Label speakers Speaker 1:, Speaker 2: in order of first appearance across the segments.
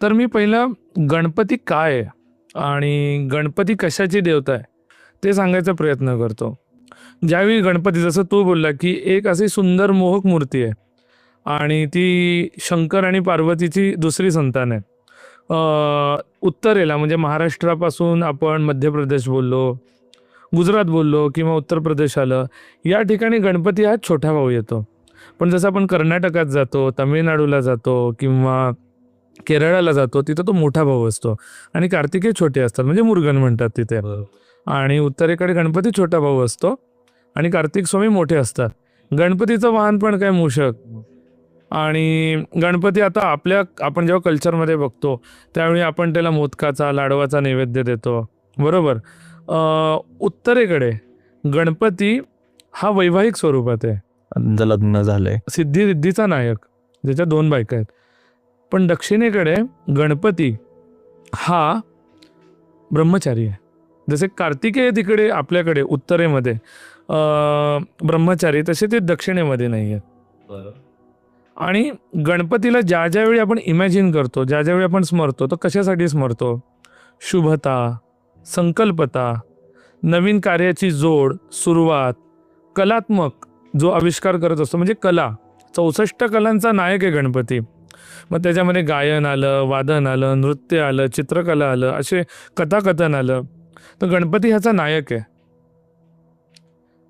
Speaker 1: तर मी पहिलं गणपती काय? आहे आणि गणपती कशाची देवता आहे? ते सांगायचा प्रयत्न करतो. ज्यावेळी गणपती जसं तू बोलला की एक अशी सुंदर मोहक मूर्ती आहे आणि ती शंकर आणि पार्वतीची दुसरी संतान आहे. उत्तरेला म्हणजे महाराष्ट्रापासून आपण मध्य प्रदेश बोललो गुजरात बोललो किंवा उत्तर प्रदेश आलं या ठिकाणी गणपती हा छोटा भाऊ येतो. पण जसं आपण कर्नाटकात जातो तामिळनाडूला जातो किंवा केरळाला जातो तिथं तो मोठा भाऊ असतो. आणि कार्तिकेय छोटे असतात म्हणजे मुरगन म्हणतात तिथे. आणि उत्तरेकडे गणपती छोटा भाऊ असतो आणि कार्तिक स्वामी मोठे असतात. गणपतीचं वाहन पण काय मूषक. आणि गणपती आता आपल्या आपण जेव्हा कल्चरमध्ये बघतो त्यावेळी आपण त्याला मोदकाचा लाडवाचा नैवेद्य देतो. बरोबर? उत्तरेकडे गणपती हा वैवाहिक स्वरूपात आहे.
Speaker 2: लग्न झालंय.
Speaker 1: सिद्धी रिद्धीचा नायक ज्याच्या दोन बायका आहेत. पण दक्षिणेकडे गणपती हा ब्रह्मचारी आहे. जसे कार्तिकेय तिकडे आपल्याकडे उत्तरेमध्ये ब्रह्मचारी तसे ते दक्षिणेमध्ये नाही आहेत आणि गणपतीला ज्या ज्या वेळी आपण इमॅजिन करतो ज्या ज्यावेळी आपण स्मरतो तर कशासाठी स्मरतो? शुभता संकल्पता नवीन कार्याची जोड सुरुवात कलात्मक जो आविष्कार करत असतो म्हणजे कला. चौसष्ट कलांचा नायक आहे गणपती. मग त्याच्यामध्ये गायन आलं वादन आलं नृत्य आलं चित्रकला आलं असे कथाकथन आलं. तर गणपती ह्याचा नायक आहे.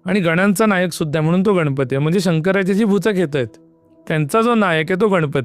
Speaker 1: आणि गणांचा नायक सुद्धा म्हणून तो गणपती आहे. म्हणजे शंकराची जी भूचक येत आहेत त्यांचा जो नायक आहे तो गणपती.